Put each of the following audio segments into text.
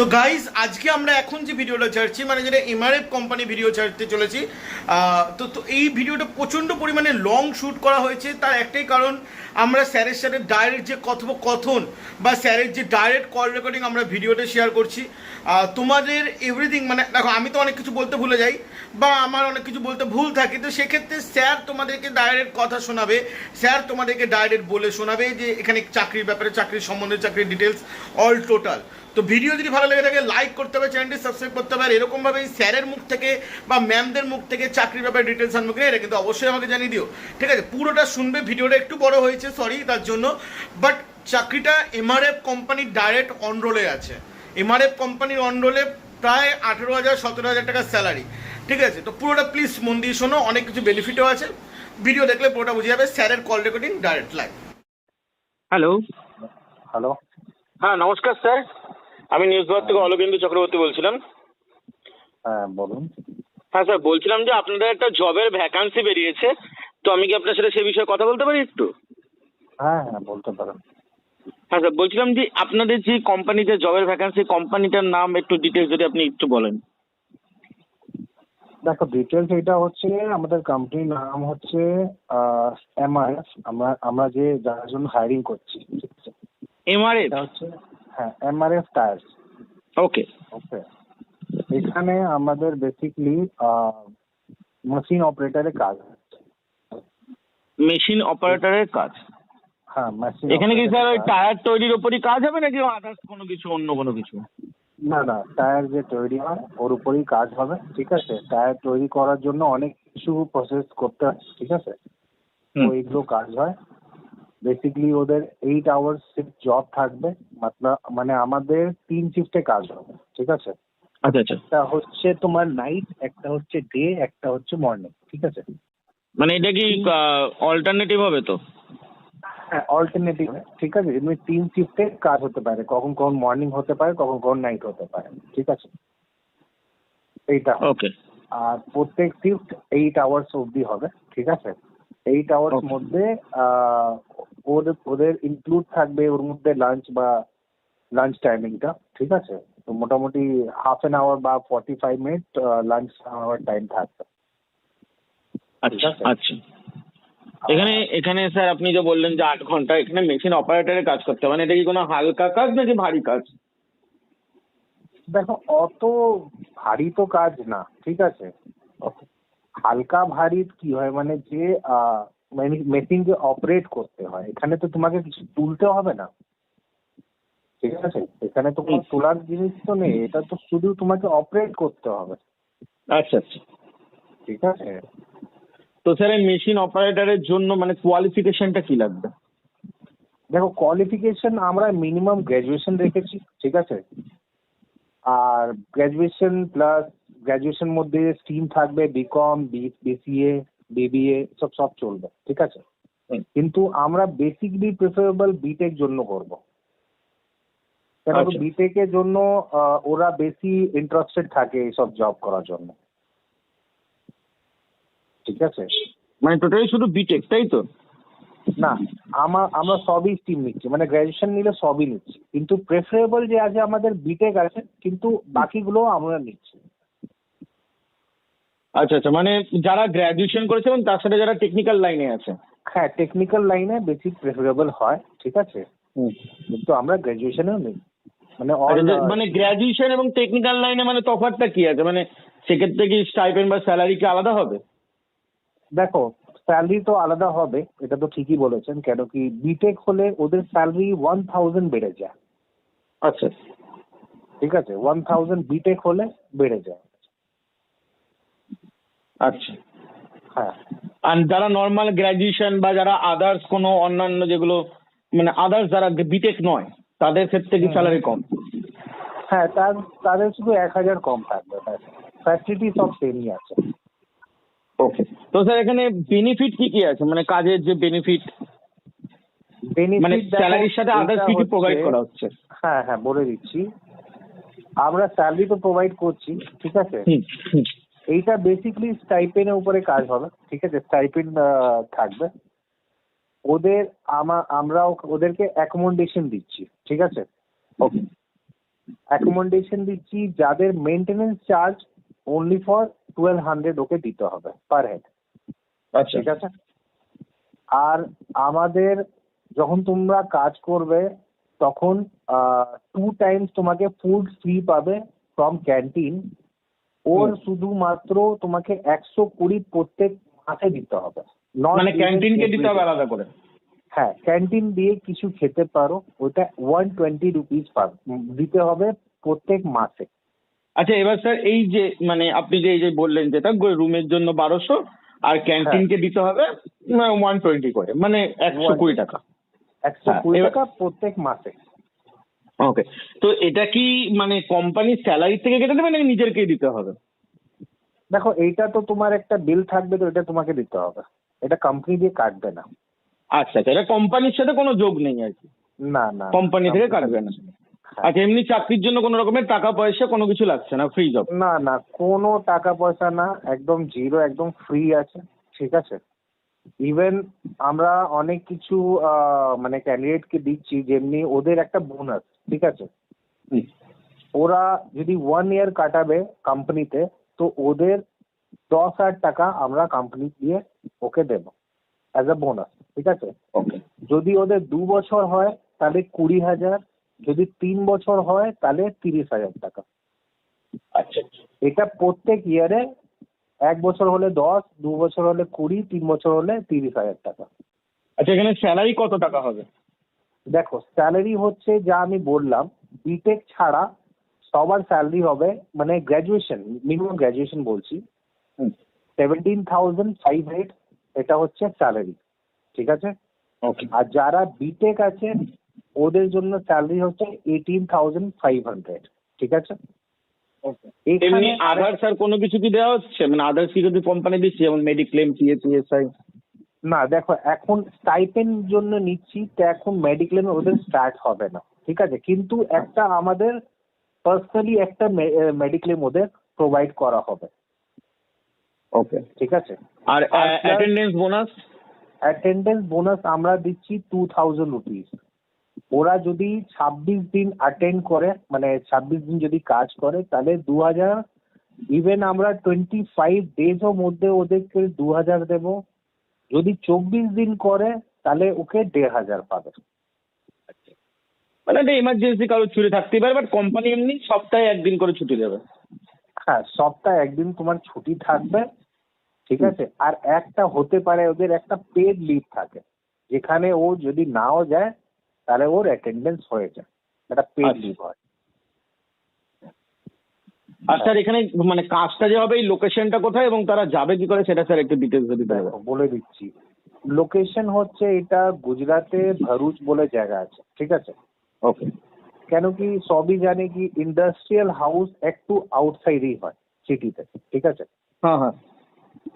তো গাইজ আজকে আমরা এখন যে ভিডিওটা ছাড়ছি মানে যেটা এমআরএফ কোম্পানি ভিডিও ছাড়তে চলেছি তো তো এই ভিডিওটা প্রচণ্ড পরিমাণে লং শ্যুট করা হয়েছে। তার একটাই কারণ, আমরা স্যারের সাথে ডাইরেক্ট যে কথোপকথন বা স্যারের যে ডাইরেক্ট কল রেকর্ডিং আমরা ভিডিওটা শেয়ার করছি তোমাদের এভরিথিং মানে দেখো, আমি তো অনেক কিছু বলতে ভুলে যাই, বা আমার অনেক কিছু বলতে ভুল থাকে, তো সেক্ষেত্রে স্যার তোমাদেরকে ডাইরেক্ট কথা শোনাবে। স্যার তোমাদেরকে ডাইরেক্ট বলে শোনাবে যে, এখানে চাকরির ব্যাপারে, চাকরির সম্বন্ধে, চাকরির ডিটেলস অল টোটাল তো ভিডিও যদি ভালো লেগে থাকে লাইক করতে হবে চ্যানেলটি সাবস্ক্রাইব করতে হবে। আর এরকমভাবে স্যারের মুখ থেকে বা ম্যামদের মুখ থেকে চাকরির ব্যাপারে ডিটেলস আনব কিনা এটা কিন্তু অবশ্যই আমাকে জানিয়ে দিও। ঠিক আছে? পুরোটা শুনবে ভিডিওটা একটু বড় হয়েছে সরি তার জন্য। বাট চাকরিটা এমআরএফ কোম্পানির ডাইরেক্ট অন রোলে আছে। এমআরএফ কোম্পানির অন রোলে প্রায় আঠেরো হাজার সতেরো হাজার টাকার স্যালারি ঠিক আছে? তো পুরোটা প্লিজ মন দিয়ে শোনো অনেক কিছু বেনিফিটও আছে। ভিডিও দেখলে পুরোটা বুঝে যাবে স্যারের call recording direct live hello hello হ্যাঁ নমস্কার স্যার। আমি নিউজ ভারত থেকে অলোকেন্দু চক্রবর্তী বলছিলাম। হ্যাঁ বলুন। হ্যাঁ স্যার বলছিলাম যে আপনাদের একটা জবের ভ্যাকান্সি বেরিয়েছে। তো আমি কি আপনার সাথে সে বিষয়ে কথা বলতে পারি একটু? হ্যাঁ হ্যাঁ বলতে পারেন। হ্যাঁ স্যার বলছিলাম যে আপনাদের যে কোম্পানিতে জবের ভ্যাকান্সি কোম্পানিটার নাম একটু ডিটেলস যদি আপনি একটু বলেন। দেখো ডিটেলস এটা হচ্ছে আমাদের কোম্পানির নাম হচ্ছে এমআরএফ আমরা আমরা যে যার জন্য হায়ারিং করছি। এমআরএফ হচ্ছে হ্যাঁ এমআরএফ টায়ার্স ওকে ওকে এখানে আমাদের বেসিকলি মেশিন অপারেটরের কাজ হচ্ছে মেশিন অপারেটরের কাজ? হ্যাঁ মেশিন এখানে কি স্যার ওই টায়ার তৈরির ওপরই কাজ হবে নাকি আদার্স কোনো কিছু অন্য কোনো কিছু? না না টায়ার যে তৈরি হয় ওর উপরেই কাজ হবে ঠিক আছে? টায়ার তৈরি করার জন্য অনেক কিছু প্রসেস করতে হয় ঠিক আছে? তো হুম। এইগুলো কাজ হয়। বেসিক্যালি ওদের এইট আওয়ার্স শিফট জব থাকবে মানে আমাদের তিন শিফটে কাজ হবে ঠিক আছে? আচ্ছা আচ্ছা। একটা হচ্ছে তোমার নাইট একটা হচ্ছে ডে একটা হচ্ছে মর্নিং ঠিক আছে? মানে এটা কি অল্টারনেটিভ হবে তো? হ্যাঁ অল্টারনেটিভ ঠিক আছে? এমনি তিন শিফটে কাজ হতে পারে কখন কখন মর্নিং হতে পারে কখন কখন নাইট হতে পারে ঠিক আছে? এইটা ওকে আর প্রত্যেক শিফট এইট আওয়ার্স অবধি হবে ঠিক আছে? এইট আওয়ার্স মধ্যে আহ, ওদের ওদের ইনক্লুড থাকবে ওর মধ্যে লাঞ্চ বা লাঞ্চ টাইমিংটা ঠিক আছে? তো মোটামুটি হাফ অ্যান আওয়ার বা forty five minute lunch hour time থাকবে। আচ্ছা আচ্ছা। এখানে এখানে স্যার আপনি যে বললেন যে আট ঘণ্টা এখানে মেশিন অপারেটরের কাজ করতে মানে এটা কি কোনো হালকা কাজ নাকি ভারী কাজ? দেখো অত ভারী তো কাজ না ঠিক আছে? হালকা ভারী কি হয়? মানে যে মেশিন যে অপারেট করতে হয় এখানে তো তোমাকে কিছু তুলতে হবে না। ঠিক আছে? এখানে তো কোনো তোলার জিনিস তো নেই এটা তো শুধু তোমাকে অপারেট করতে হবে। আচ্ছা আচ্ছা। ঠিক আছে? তো স্যার এই মেশিন অপারেটরের জন্য মানে কোয়ালিফিকেশনটা কি লাগবে? দেখো কোয়ালিফিকেশন আমরা মিনিমাম গ্র্যাজুয়েশন রেখেছি ঠিক আছে? আর গ্র্যাজুয়েশন প্লাস গ্র্যাজুয়েশন মধ্যে স্ট্রিম থাকবে বিকম বিসিএ বিবিএ সব সব চলবে ঠিক আছে? কিন্তু আমরা বেসিকলি প্রেফারেবল বিটেক জন্য করব। কেন আচ্ছা। বিটেক এর জন্য আহ, ওরা বেশি ইন্টারেস্টেড থাকে এইসব জব করার জন্য। ঠিক আছে? মানে টোটালি শুধু বিটেক তাই তো? না আমার আমরা সবই স্ট্রিম নিচ্ছি মানে গ্র্যাজুয়েশন নিলে সবই নিচ্ছি। কিন্তু প্রেফারেবল যে আছে আমাদের বিটেক আছে কিন্তু বাকিগুলো আমরা নিচ্ছি। আচ্ছা আচ্ছা মানে যারা গ্র্যাজুয়েশন করেছে এবং তার সাথে যারা টেকনিক্যাল লাইনে আছে। হ্যাঁ টেকনিক্যাল লাইনে বেশি প্রেফারেবল হয় ঠিক আছে? কিন্তু আমরা গ্র্যাজুয়েশনেও নেই। মানে আচ্ছা, মানে গ্র্যাজুয়েশন এবং টেকনিক্যাল লাইনে মানে তফাৎটা কি আছে? মানে সেক্ষেত্রে কি স্টাইপেন্ড বা স্যালারি কি আলাদা হবে? দেখো স্যালারি তো আলাদা হবে এটা তো ঠিকই বলেছেন কেন কি বিটেক হলে ওদের স্যালারি ওয়ান থাউজেন্ড বেড়ে যায়। আচ্ছা। ঠিক আছে? ওয়ান থাউজেন্ড বিটেক হলে বেড়ে যায়। আচ্ছা। হ্যাঁ আর যারা নর্মাল গ্র্যাজুয়েশন বা যারা আদার্স কোনো অন্যান্য যেগুলো মানে আদার্স যারা বিটেক নয় তাদের ক্ষেত্রে কি স্যালারি কম? হ্যাঁ তার তাদের শুধু এক হাজার কম থাকবে ফ্যাসিলিটি সব সেমই আছে। ওকে তো স্যার এখানে বেনিফিট কি কি আছে? মানে কাজের যে বেনিফিট মানে স্যালারির সাথে আদার্স কি কি প্রোভাইড করা হচ্ছে? হ্যাঁ হ্যাঁ বলে দিচ্ছি। আমরা স্যালারি তো প্রোভাইড করছি ঠিক আছে? এইটা বেসিক্যালি স্টাইপেনের উপরে কাজ হবে ঠিক আছে? স্টাইপেন থাকবে। ওদের আমা আমরাও ওদেরকে অ্যাকোমোডেশন দিচ্ছি ঠিক আছে? ওকে অ্যাকোমোডেশন দিচ্ছি যাদের maintenance charge only for twelve hundred okay দিতে হবে পার হেড আচ্ছা। ঠিক আছে? আর আমাদের যখন তোমরা কাজ করবে তখন টু টাইমস তোমাকে ফুড ফ্রি পাবে ফ্রম ক্যান্টিন ওর। শুধুমাত্র তোমাকে একশো কুড়ি প্রত্যেক মাসে দিতে হবে। মানে ক্যান্টিনকে দিতে হবে আলাদা করে? হ্যাঁ ক্যান্টিন দিয়ে কিছু খেতে পারো ওটা ওয়ান টোয়েন্টি রুপিস দিতে হবে প্রত্যেক মাসে। আচ্ছা এবার স্যার এই যে মানে আপনি যে এই যে বললেন যেটা রুমের জন্য বারোশো আর ক্যান্টিনকে দিতে হবে ওয়ান টোয়েন্টি করে মানে একশো কুড়ি টাকা। একশো হ্যাঁ, কুড়ি টাকা প্রত্যেক মাসে। ওকে তো এটা কি মানে কোম্পানির স্যালারি থেকে কেটে দেবে নাকি নিজেরকেই দিতে হবে? দেখো এইটা তো তোমার একটা বিল থাকবে তো এটা তোমাকে দিতে হবে। এটা কোম্পানি দিয়ে কাটবে না। আচ্ছা আচ্ছা। এটা কোম্পানির সাথে কোনো যোগ নেই আর কি? না না কোম্পানি থেকে কাটবে না? আচ্ছা এমনি চাকরির জন্য কোনো রকমের টাকা পয়সা কোনো কিছু লাগছে না? ফ্রি জব না না। কোনো টাকা পয়সা না। একদম জিরো একদম ফ্রি আছে। ঠিক আছে? ইভেন আমরা অনেক কিছু মানে ক্যান্ডিডেটকে দিচ্ছি যেমনি ওদের একটা বোনাস ঠিক আছে? ওরা যদি ওয়ান ইয়ার কাটাবে কোম্পানিতে তো ওদের দশ হাজার টাকা আমরা কোম্পানি দিয়ে ওকে দেবো অ্যাজ আ বোনাস ঠিক আছে? যদি ওদের দু বছর হয় তাহলে কুড়ি হাজার যদি তিন বছর হয় তাহলে তিরিশ হাজার টাকা। আচ্ছা। এটা প্রত্যেক ইয়ারে এক বছর হলে দশ দু বছর হলে কুড়ি তিন বছর হলে তিরিশ হাজার টাকা। আচ্ছা এখানে স্যালারি কত টাকা হবে? দেখো স্যালারি হচ্ছে যা আমি বললাম বিটেক ছাড়া সবার স্যালারি হবে মানে গ্র্যাজুয়েশন মিনিমাম গ্র্যাজুয়েশন বলছি। সেভেন্টিন থাউজেন্ড ফাইভ হান্ড্রেড এটা হচ্ছে স্যালারি ঠিক আছে? আর যারা বিটেক আছে ওদের জন্য স্যালারি হচ্ছে এইটিন থাউজেন্ড ফাইভ হান্ড্রেড ঠিক আছে? এমনি আধার স্যার কোনো কিছু কি দেওয়া হচ্ছে? মানে আধার কি যদি কোম্পানি দিচ্ছে যেমন মেডিক্লেম পিএ পিএসআই না দেখো এখন স্টাইপেন জন্য নিচ্ছি তো এখন মেডিক্লেম ওদের স্টার্ট হবে না ঠিক আছে? কিন্তু একটা আমাদের পার্সোনালি একটা মেডিক্লেম ওদের প্রোভাইড করা হবে। ওকে ঠিক আছে? আর আর অ্যাটেন্ডেন্স বোনাস অ্যাটেন্ডেন্স বোনাস আমরা দিচ্ছি টু থাউজেন্ড রুপিস ওরা যদি ছাব্বিশ দিন অ্যাটেন্ড করে মানে ছাব্বিশ দিন যদি কাজ করে তাহলে দু হাজার ইভেন আমরা টোয়েন্টি ফাইভ ডেজও মধ্যে ওদেরকে দু হাজার দেবো। যদি চব্বিশ দিন করে তাহলে ওকে দেড় হাজার পাবে। মানে একটা এমার্জেন্সি কারও ছুটি থাকতেই পারে বাট কোম্পানি এমনি সপ্তাহে একদিন করে ছুটি দেবে। হ্যাঁ সপ্তাহে একদিন তোমার ছুটি থাকবে ঠিক আছে? আর একটা হতে পারে ওদের একটা পেড লিভ থাকে যেখানে ও যদি নাও যায় তাহলে ওর অ্যাটেন্ডেন্স হয়ে যায় একটা পেড। লিভ হয়। আর স্যার এখানে মানে কাজটা যে হবে এই লোকেশনটা কোথায় এবং তারা যাবে কি করে সেটা স্যার একটু ডিটেলস দিতে হবে। বলে দিচ্ছি। লোকেশন হচ্ছে এটা গুজরাটে ভরুচ বলে জায়গা আছে ঠিক আছে? ওকে। কেন কি সবই জানে কি ইন্ডাস্ট্রিয়াল হাউস একটু আউটসাইডেই হয় সিটিতে ঠিক আছে? হ্যাঁ হ্যাঁ।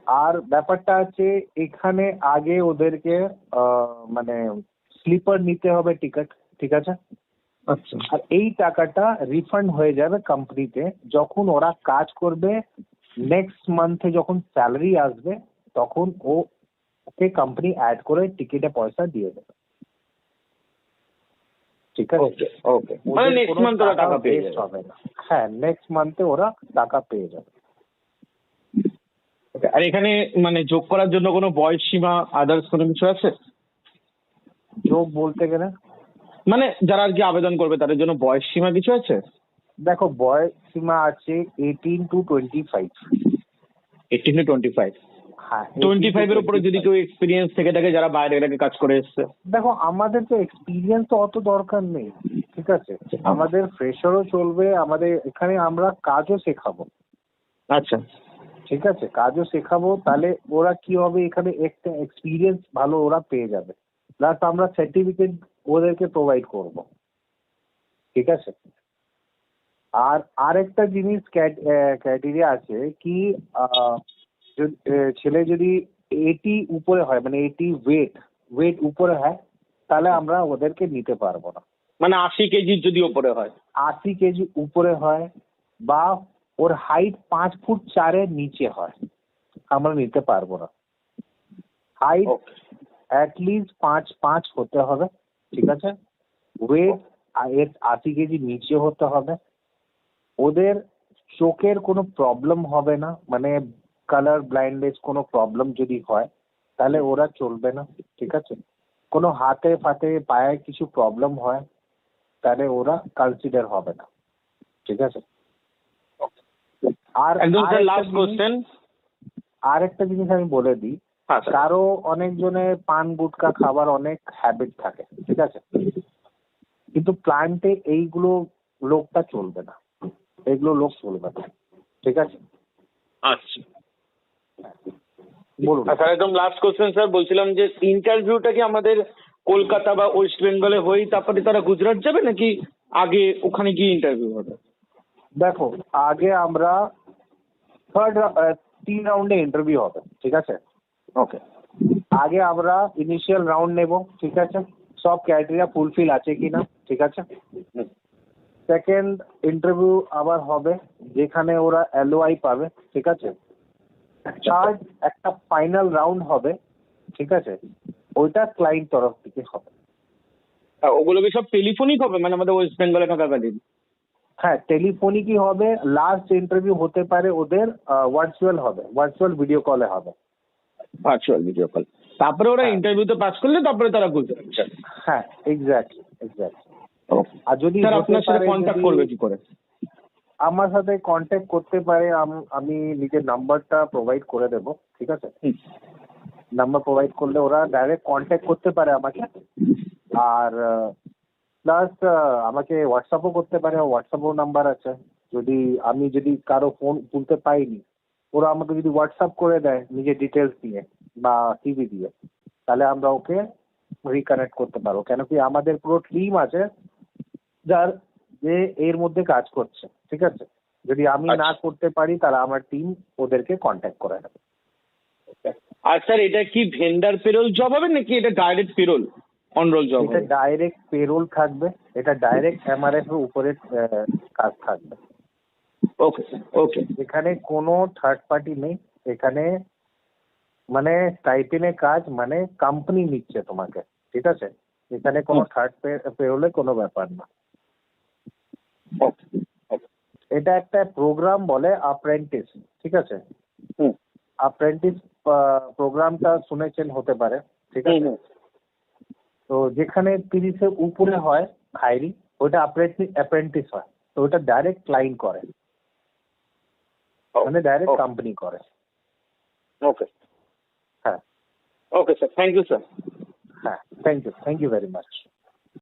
আর ব্যাপারটা আছে এখানে আগে ওদেরকে মানে স্লিপার নিতে হবে টিকিট ঠিক আছে? আচ্ছা। আর এই টাকাটা রিফান্ড হয়ে যাবে কোম্পানিতে যখন ওরা কাজ করবে নেক্সট মান্থে যখন স্যালারি আসবে তখন ও ওকে কোম্পানি অ্যাড করে টিকিটে পয়সা দিয়ে দেবে। ঠিক আছে? ওকে মানে নেক্সট কোনো ওরা টাকা পেয়ে যাবে। হবে না। হ্যাঁ নেক্সট মান্থে ওরা টাকা পেয়ে যাবে। আর এখানে মানে যোগ করার জন্য কোনো বয়স সীমা আদার্স কোনো কিছু আছে? যোগ বলতে গেলে? মানে যারা আর কি আবেদন করবে তাদের জন্য বয়স সীমা কিছু আছে? দেখো বয়স সীমা আছে eighteen to twenty five eighteen to twenty five twenty 18 to উপরে যদি 25 কেউ এক্সপিরিয়েন্স থেকে থাকে যারা বাইরে এলাকে কাজ করে এসছে? দেখো আমাদের তো এক্সপিরিয়েন্স তো অত দরকার নেই ঠিক আছে? আমাদের ফ্রেশারও চলবে আমাদের এখানে আমরা কাজও শেখাবো। আচ্ছা। ঠিক আছে? কাজও শেখাবো তাহলে ওরা কি হবে এখানে একটা এক্সপিরিয়েন্স ভালো ওরা পেয়ে যাবে। প্লাস আমরা সার্টিফিকেট ওদেরকে প্রোভাইড করব। ঠিক আছে? আর আরেকটা জিনিস ক্রাইটেরিয়া আছে কি ছেলে যদি এইটি উপরে হয় মানে এইটি ওয়েট ওয়েট উপরে হয় তাহলে আমরা ওদেরকে নিতে পারব না। মানে আশি কেজির যদি ওপরে হয়? আশি কেজি উপরে হয় বা ওর হাইট পাঁচ ফুট চারের নিচে হয় আমরা নিতে পারব না। হাইট অ্যাটলিস্ট পাঁচ পাঁচ হতে হবে ঠিক আছে? ওয়েট এর আশি কেজি নিচে হতে হবে। ওদের চোখের কোনো প্রবলেম হবে না মানে কালার ব্লাইন্ডনেস কোনো প্রবলেম যদি হয় তাহলে ওরা চলবে না ঠিক আছে? কোনো হাতে ফাতে পায়ে কিছু প্রবলেম হয় তাহলে ওরা কনসিডার হবে না ঠিক আছে? আর একদম স্যার লাস্ট কোশ্চেন আর একটা জিনিস আমি বলে দিই হ্যাঁ স্যার কারও অনেকজনের পান গুটকা খাবার অনেক হ্যাবিট থাকে ঠিক আছে? কিন্তু প্লান্টে এইগুলো লোকটা চলবে না। এগুলো লোক চলবে না ঠিক আছে? আচ্ছা। বলুন। স্যার একদম লাস্ট কোশ্চেন স্যার বলছিলাম যে ইন্টারভিউটা কি আমাদের কলকাতা বা ওয়েস্ট বেঙ্গলে হয়েই তারপরে তারা গুজরাট যাবে নাকি আগে ওখানে গিয়ে ইন্টারভিউ হবে? দেখো আগে আমরা থার্ড তিন রাউন্ডে ইন্টারভিউ হবে ঠিক আছে? ওকে আগে আমরা ইনিশিয়াল রাউন্ড নেব ঠিক আছে? সব ক্রাইটেরিয়া ফুলফিল আছে কিনা ঠিক আছে? সেকেন্ড ইন্টারভিউ আবার হবে যেখানে ওরা এলওআই পাবে ঠিক আছে? থার্ড একটা ফাইনাল রাউন্ড হবে ঠিক আছে? ওইটা ক্লায়েন্ট তরফ থেকে হবে। ওগুলো কি সব টেলিফোনিক হবে? মানে আমাদের ওয়েস্ট বেঙ্গলে থাকাকালীন। হ্যাঁ টেলিফোনিকই হবে। লাস্ট ইন্টারভিউ হতে পারে ওদের ভার্চুয়াল হবে ভার্চুয়াল ভিডিও কলে হবে। ভার্চুয়াল ভিডিও কল তারপরে ওরা হ্যাঁ। ইন্টারভিউতে পাস করলে তারপরে তারা গুজরাট হ্যাঁ এক্স্যাক্টলি এক্স্যাক্টলি ওকে আর যদি আপনার সাথে কন্ট্যাক্ট করবে কি করে? আমার সাথে কন্ট্যাক্ট করতে পারে আম- নিজের নাম্বারটা প্রোভাইড করে দেব ঠিক আছে। নাম্বার প্রোভাইড করলে ওরা ডাইরেক্ট কন্ট্যাক্ট করতে পারে আমাকে। আর প্লাস আমাকে হোয়াটসঅ্যাপও করতে পারে হোয়াটসঅ্যাপও নাম্বার আছে। যদি আমি যদি কারও ফোন তুলতে পাইনি ওরা আমাকে যদি হোয়াটসঅ্যাপ করে দেয় নিজের ডিটেলস দিয়ে বা সিভি দিয়ে তাহলে আমরা ওকে রিকানেক্ট করতে পারব। কেন কি আমাদের পুরো টিম আছে যার যে এর মধ্যে কাজ করছে ঠিক আছে? যদি আমি না আচ্ছা। করতে পারি তাহলে আমার টিম ওদেরকে কন্ট্যাক্ট করে নেবে। আর স্যার এটা কি ভেন্ডার পেরোল জব হবে নাকি এটা ডাইরেক্ট পেরোল অনরোল জব এটা ডাইরেক্ট পেরোল থাকবে। এটা ডাইরেক্ট এমআরএফ এর উপরে কাজ থাকবে। ওকে ওকে এখানে কোনো থার্ড পার্টি নেই। এখানে মানে স্টাইপেনে কাজ মানে কোম্পানি নিচ্ছে তোমাকে ঠিক আছে? এখানে কোনো। থার্ড পেরোলে কোনো ব্যাপার না। এটা একটা প্রোগ্রাম বলে অ্যাপ্রেন্টিস ঠিক আছে? অ্যাপ্রেন্টিস প্রোগ্রামটা শুনেছেন হতে পারে ঠিক আছে? তো যেখানে তিরিশের উপরে হয় হায়ারিং ওটা অ্যাপ্রেন্টিস হয়। তো ওটা ডাইরেক্ট ক্লাইন্ট করে। মানে ডাইরেক্ট Okay. কোম্পানি করে ওকে হ্যাঁ okay sir thank you sir হ্যাঁ thank you thank you very much